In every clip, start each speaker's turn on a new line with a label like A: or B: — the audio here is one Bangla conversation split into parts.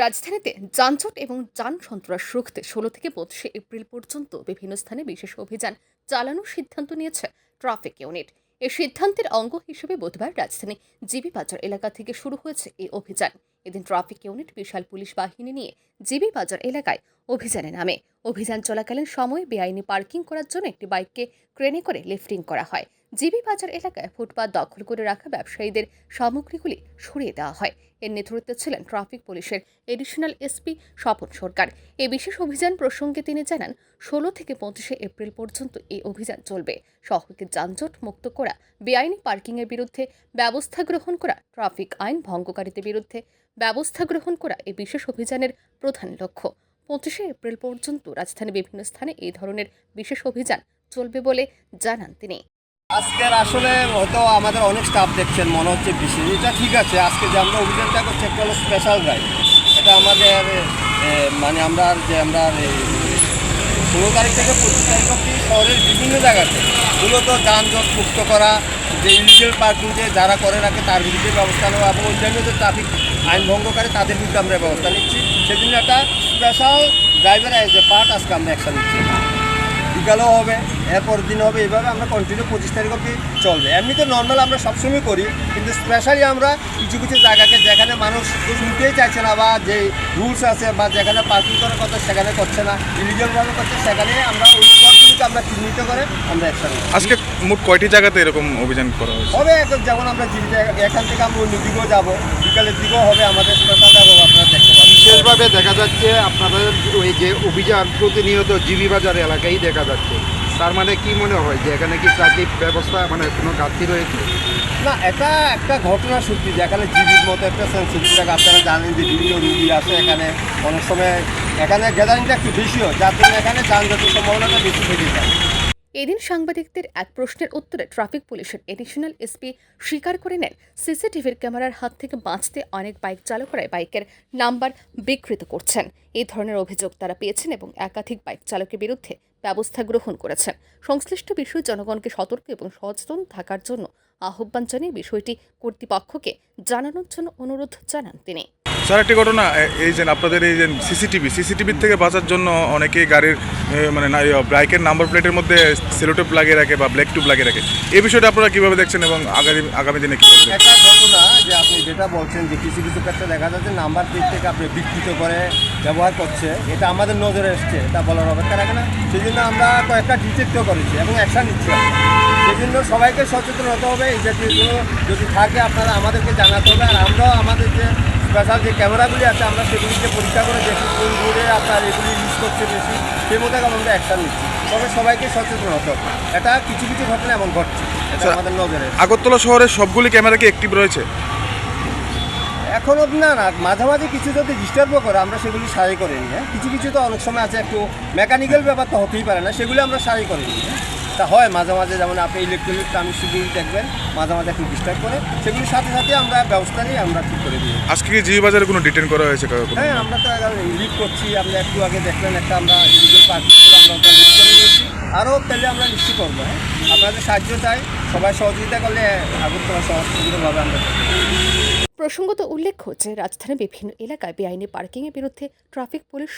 A: রাজধানীতে যানজট এবং যান সন্ত্রাস রুখতে ষোলো থেকে পঁচিশে এপ্রিল পর্যন্ত বিভিন্ন স্থানে বিশেষ অভিযান চালানোর সিদ্ধান্ত নিয়েছে ট্রাফিক ইউনিট। এই সিদ্ধান্তের অঙ্গ হিসেবে বুধবার রাজধানী জিবি বাজার এলাকা থেকে শুরু হয়েছে এই অভিযান। এদিন ট্রাফিক ইউনিট বিশাল পুলিশ বাহিনী নিয়ে জিবি বাজার এলাকায় অভিযানে নামে। অভিযান চলাকালীন সময়ে বেআইনি পার্কিং করার জন্য একটি বাইককে ক্রেনে করে লিফটিং করা হয়। জিবি বাজার এলাকায় ফুটপাত দখল করে রাখা ব্যবসায়ীদের সামগ্রীগুলি সরিয়ে দেওয়া হয়। এর নেতৃত্বে ছিলেন ট্রাফিক পুলিশের এডিশনাল এসপি স্বপন সরকার। এই বিশেষ অভিযান প্রসঙ্গে তিনি জানান, ষোলো থেকে পঁচিশে এপ্রিল পর্যন্ত এই অভিযান চলবে। শহরকে যানজট মুক্ত করা, বেআইনি পার্কিংয়ের বিরুদ্ধে ব্যবস্থা গ্রহণ করা ট্রাফিক আইন ভঙ্গকারীদের বিরুদ্ধে ব্যবস্থা গ্রহণ করা এই বিশেষ অভিযানের প্রধান লক্ষ্য। পঁচিশে এপ্রিল পর্যন্ত রাজধানীর বিভিন্ন স্থানে এই ধরনের বিশেষ অভিযান চলবে বলে জানান তিনি।
B: আজকের আসলে হয়তো আমাদের অনেক স্টাফ দেখছেন, মনে হচ্ছে বিশেষ। এটা ঠিক আছে, আজকে যে আমরা অভিযানটা করছি একটা হলো স্পেশাল ড্রাইভ এটা আমাদের মানে আমরা যে আমরা ষোলো তারিখ থেকে পঁচিশ তারিখ অব্দি শহরের বিভিন্ন জায়গাতে মূলত যানজট মুক্ত করা, যে ইলিগেল পার্কিং যে যারা করে রাখে, তার বিরুদ্ধে ব্যবস্থা নেওয়া এবং অন্যান্য যে ট্রাফিক আইন ভঙ্গ করে, তাদের বিরুদ্ধে আমরা ব্যবস্থা নিচ্ছি। সেজন্য একটা স্পেশাল ড্রাইভার এ পার্ট আজকে আমরা অ্যাকশন নিচ্ছি। বিকালেও হবে এরপর দিন হবে এইভাবে আমরা কন্টিনিউ পঁচিশ তারিখ অবধি চলবে। এমনিতে নর্মাল আমরা সবসময় করি কিন্তু স্পেশালি আমরা কিছু কিছু জায়গাকে যেখানে মানুষ শুনতেই চাইছে না বা যে রুলস আছে বা যেখানে পার্কিং করার কথা সেখানে করছে না ইলিগালভাবে করছে সেখানে আমরা ওই স্পটগুলিকে আমরা চিহ্নিত করে আমরা নিই
C: আজকে মোট কয়টি জায়গাতে এরকম অভিযান করা
B: হবে এখন যেমন আমরা জীবিকা এখান থেকে আমরা অন্য দিকেও যাব বিকালের দিকেও হবে আমাদের স্পেশাল যাব আপনারা
D: বিশেষভাবে দেখা যাচ্ছে আপনাদের ওই যে অভিযান প্রতিনিয়ত জিবি বাজার এলাকায় দেখা যাচ্ছে। তার মানে কি মনে হয় যে এখানে কি ট্রাফিক ব্যবস্থা মানে কোনো ঘাটতি রয়েছে?
B: না, এটা একটা ঘটনা সত্যি যেখানে জিবির মতো একটা সেন্সিটিভ আপনারা জানেন যে বিভিন্ন রুগী আছে এখানে। অনেক সময় এখানে গ্যাদারিংটা একটু বেশিও যার জন্য এখানে যানজটের সম্ভাবনাটা বেশি থেকে যায়।
A: এদিন সাংবাদিকদের এক প্রশ্নের উত্তরে ট্রাফিক পুলিশের এডিশনাল এসপি স্বীকার করে নেন, সিসিটিভির ক্যামেরার হাত থেকে বাঁচতে অনেক বাইক চালকরাই বাইকের নাম্বার বিকৃত করছেন। এই ধরনের অভিযোগ তারা পেয়েছেন এবং একাধিক বাইক চালকের বিরুদ্ধে ব্যবস্থা গ্রহণ করেছেন। সংশ্লিষ্ট বিষয়ে জনগণকে সতর্ক এবং সচেতন থাকার জন্য আহ্বান জানিয়ে বিষয়টি কর্তৃপক্ষকে জানানোর জন্য অনুরোধ জানান তিনি।
C: স্যার, একটি ঘটনা এই যে আপনাদের এই যে সিসিটিভি সিসিটিভির থেকে বাঁচার জন্য অনেকেই গাড়ির মানে বাইকের নাম্বার প্লেটের মধ্যে সেলোটেপ লাগিয়ে রাখে বা ব্ল্যাক টুব লাগিয়ে রাখে এই বিষয়টা আপনারা কীভাবে দেখছেন এবং আগামী আগামী দিনে কীভাবে?
B: একটা ঘটনা যে আপনি যেটা বলছেন যে কিছু কিছু ক্ষেত্রে দেখা যাচ্ছে নাম্বার প্লেট থেকে আপনি বিকৃত করে ব্যবহার করছে, এটা আমাদের নজরে এসছে, এটা বলার অপেক্ষা রাখে না সেই জন্য আমরা কয়েকটা ডিটেক্টও করেছি এবং অ্যাকশন নিচ্ছি। সেই জন্য সবাইকে সচেতন হতে হবে, এই জাতীয়গুলো যদি থাকে আপনারা আমাদেরকে জানাতে হবে, আর আমরাও আমাদের যে স্পেশাল যে ক্যামেরাগুলি আছে আমরা সেগুলিকে পরীক্ষা করে দেখি কোন রোডে আপনার এগুলি ইউজ করছে বেশি সেই মতো আমরা অ্যাকশন নিচ্ছি তবে সবাইকে সচেতন হতে হবে এটা কিছু কিছু ঘটনা এমন ঘটছে এটা
C: আচ্ছা।
B: আমাদের নজরে
C: আগরতলা শহরের সবগুলি ক্যামেরা কি অ্যাক্টিভ রয়েছে
B: এখন না না মাঝে মাঝে কিছু যদি ডিস্টার্বও করে আমরা সেগুলি সারাই করে নিই হ্যাঁ কিছু কিছু তো অনেক সময় আছে একটু মেকানিক্যাল ব্যাপার তো হতেই পারে না সেগুলি আমরা সারাই করে নিই হ্যাঁ? তা হয় মাঝে মাঝে যেমন আপনি ইলেকট্রনিক শুধুই দেখবেন মাঝে মাঝে একটু ডিস্টার্ব করে সেগুলির সাথে সাথে আমরা ব্যবস্থা নিয়ে আমরা ঠিক করে দিই।
C: আজকে কি জি বাজারে কোনো ডিটেন করা হয়েছে
B: হ্যাঁ আমরা তো লিড করছি আপনি একটু আগে দেখলেন একটা আমরা ইলিগাল পার্কিং আমরা ওটা লিড করে নিয়েছি। আরও পেলে আমরা নিশ্চিত করব হ্যাঁ। আপনাদের সাহায্য চাই সবাই সহযোগিতা করলে আগরতলা শহর সুন্দরভাবে আমরা
A: প্রসঙ্গত উল্লেখ্য যে রাজধানীর বিভিন্ন এলাকায় বেআইনি পার্কিংয়ের বিরুদ্ধে ট্রাফিক পুলিশ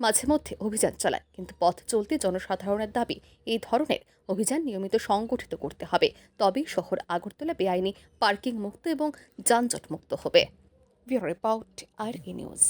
A: মাঝে মধ্যে অভিযান চালায়, কিন্তু পথ চলতে জনসাধারণের দাবি, এই ধরনের অভিযান নিয়মিত সংগঠিত করতে হবে। তবেই শহর আগরতলা বেআইনি পার্কিং মুক্ত এবং যানজট মুক্ত হবে রিপোর্ট, আর নিউজ।